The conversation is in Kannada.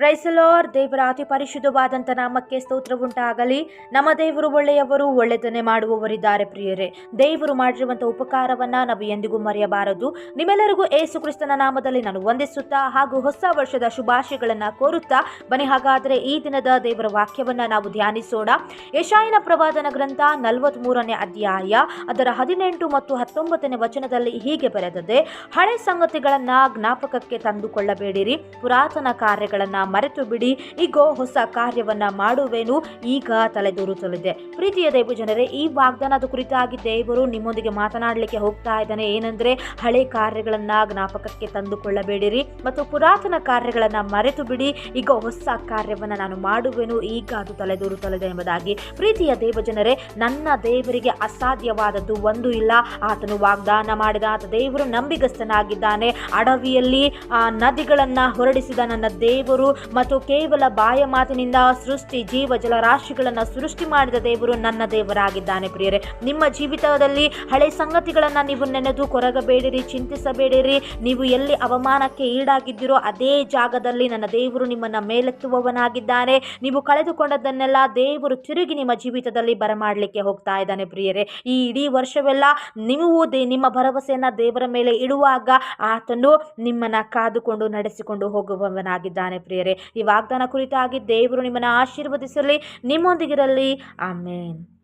ಪ್ರೈಸಲಾರ್ ದೇವರ ಅತಿ ಪರಿಶುದ್ಧವಾದಂಥ ನಾಮಕ್ಕೆ ಸ್ತೋತ್ರ ಉಂಟಾಗಲಿ ನಮ್ಮ ದೇವರು ಒಳ್ಳೆಯವರು ಒಳ್ಳೆಯದನ್ನೇ ಮಾಡುವವರಿದ್ದಾರೆ ಪ್ರಿಯರೇ. ದೇವರು ಮಾಡಿರುವಂಥ ಉಪಕಾರವನ್ನು ನಾವು ಎಂದಿಗೂ ಮರೆಯಬಾರದು. ನಿಮ್ಮೆಲ್ಲರಿಗೂ ಏಸು ಕ್ರಿಸ್ತನ ನಾಮದಲ್ಲಿ ನಾನು ವಂದಿಸುತ್ತಾ ಹಾಗೂ ಹೊಸ ವರ್ಷದ ಶುಭಾಶಯಗಳನ್ನು ಕೋರುತ್ತಾ, ಬನ್ನಿ ಹಾಗಾದರೆ ಈ ದಿನದ ದೇವರ ವಾಕ್ಯವನ್ನು ನಾವು ಧ್ಯಾನಿಸೋಣ. ಯಶಾಯನ ಪ್ರವಾದನ ಗ್ರಂಥ ನಲವತ್ತ್ಮೂರನೇ ಅಧ್ಯಾಯ, ಅದರ ಹದಿನೆಂಟು ಮತ್ತು ಹತ್ತೊಂಬತ್ತನೇ ವಚನದಲ್ಲಿ ಹೀಗೆ ಬರೆದದೆ, ಹಳೆ ಸಂಗತಿಗಳನ್ನು ಜ್ಞಾಪಕಕ್ಕೆ ತಂದುಕೊಳ್ಳಬೇಡಿರಿ. ಪುರಾತನ ಕಾರ್ಯಗಳನ್ನು ಮರೆತು ಬಿಡಿ ಈಗೋ ಹೊಸ ಕಾರ್ಯವನ್ನ ಮಾಡುವೆನು. ಈಗ ತಲೆದೂರುತ್ತಲಿದೆ ಪ್ರೀತಿಯ ದೇವ ಜನರೇ, ಈ ವಾಗ್ದಾನದ ಕುರಿತಾಗಿ ದೇವರು ನಿಮ್ಮೊಂದಿಗೆ ಮಾತನಾಡಲಿಕ್ಕೆ ಹೋಗ್ತಾ ಇದ್ದಾನೆ. ಏನಂದ್ರೆ, ಹಳೆ ಕಾರ್ಯಗಳನ್ನ ಜ್ಞಾಪಕಕ್ಕೆ ತಂದುಕೊಳ್ಳಬೇಡಿರಿ ಮತ್ತು ಪುರಾತನ ಕಾರ್ಯಗಳನ್ನ ಮರೆತು ಬಿಡಿ ಈಗ ಹೊಸ ಕಾರ್ಯವನ್ನ ನಾನು ಮಾಡುವೆನು. ಈಗ ಅದು ತಲೆದೂರುತ್ತಲಿದೆ ಎಂಬುದಾಗಿ. ಪ್ರೀತಿಯ ದೇವ ಜನರೇ, ನನ್ನ ದೇವರಿಗೆ ಅಸಾಧ್ಯವಾದದ್ದು ಒಂದು ಇಲ್ಲ. ಆತನು ವಾಗ್ದಾನ ಮಾಡಿದ ಆತ ದೇವರು ನಂಬಿಗಸ್ತನಾಗಿದ್ದಾನೆ. ಅಡವಿಯಲ್ಲಿ ಆ ನದಿಗಳನ್ನ ಹೊರಡಿಸಿದ ನನ್ನ ದೇವರು ಮತ್ತು ಕೇವಲ ಬಾಯ ಮಾತಿನಿಂದ ಸೃಷ್ಟಿ ಜೀವ ಜಲರಾಶಿಗಳನ್ನು ಸೃಷ್ಟಿ ಮಾಡಿದ ದೇವರು ನನ್ನ ದೇವರಾಗಿದ್ದಾನೆ ಪ್ರಿಯರೇ. ನಿಮ್ಮ ಜೀವಿತದಲ್ಲಿ ಹಳೆ ಸಂಗತಿಗಳನ್ನು ನೀವು ನೆನೆದು ಕೊರಗಬೇಡಿರಿ, ಚಿಂತಿಸಬೇಡಿರಿ. ನೀವು ಎಲ್ಲಿ ಅವಮಾನಕ್ಕೆ ಈಡಾಗಿದ್ದೀರೋ ಅದೇ ಜಾಗದಲ್ಲಿ ನನ್ನ ದೇವರು ನಿಮ್ಮನ್ನು ಮೇಲೆತ್ತುವವನಾಗಿದ್ದಾನೆ. ನೀವು ಕಳೆದುಕೊಂಡದ್ದನ್ನೆಲ್ಲ ದೇವರು ತಿರುಗಿ ನಿಮ್ಮ ಜೀವಿತದಲ್ಲಿ ಬರಮಾಡಲಿಕ್ಕೆ ಹೋಗ್ತಾ ಇದ್ದಾನೆ ಪ್ರಿಯರೇ. ಈ ಇಡೀ ವರ್ಷವೆಲ್ಲ ನೀವು ದೇ, ನಿಮ್ಮ ಭರವಸೆಯನ್ನು ದೇವರ ಮೇಲೆ ಇಡುವಾಗ ಆತನು ನಿಮ್ಮನ್ನು ಕಾದುಕೊಂಡು ನಡೆಸಿಕೊಂಡು ಹೋಗುವವನಾಗಿದ್ದಾನೆ ಪ್ರಿಯರೇ. ಈ ವಾಗ್ದಾನ ಕುರಿತಾಗಿ ದೇವರು ನಿಮ್ಮನ್ನು ಆಶೀರ್ವದಿಸಲಿ ನಿಮ್ಮೊಂದಿಗಿರಲಿ. ಆಮೇನ್.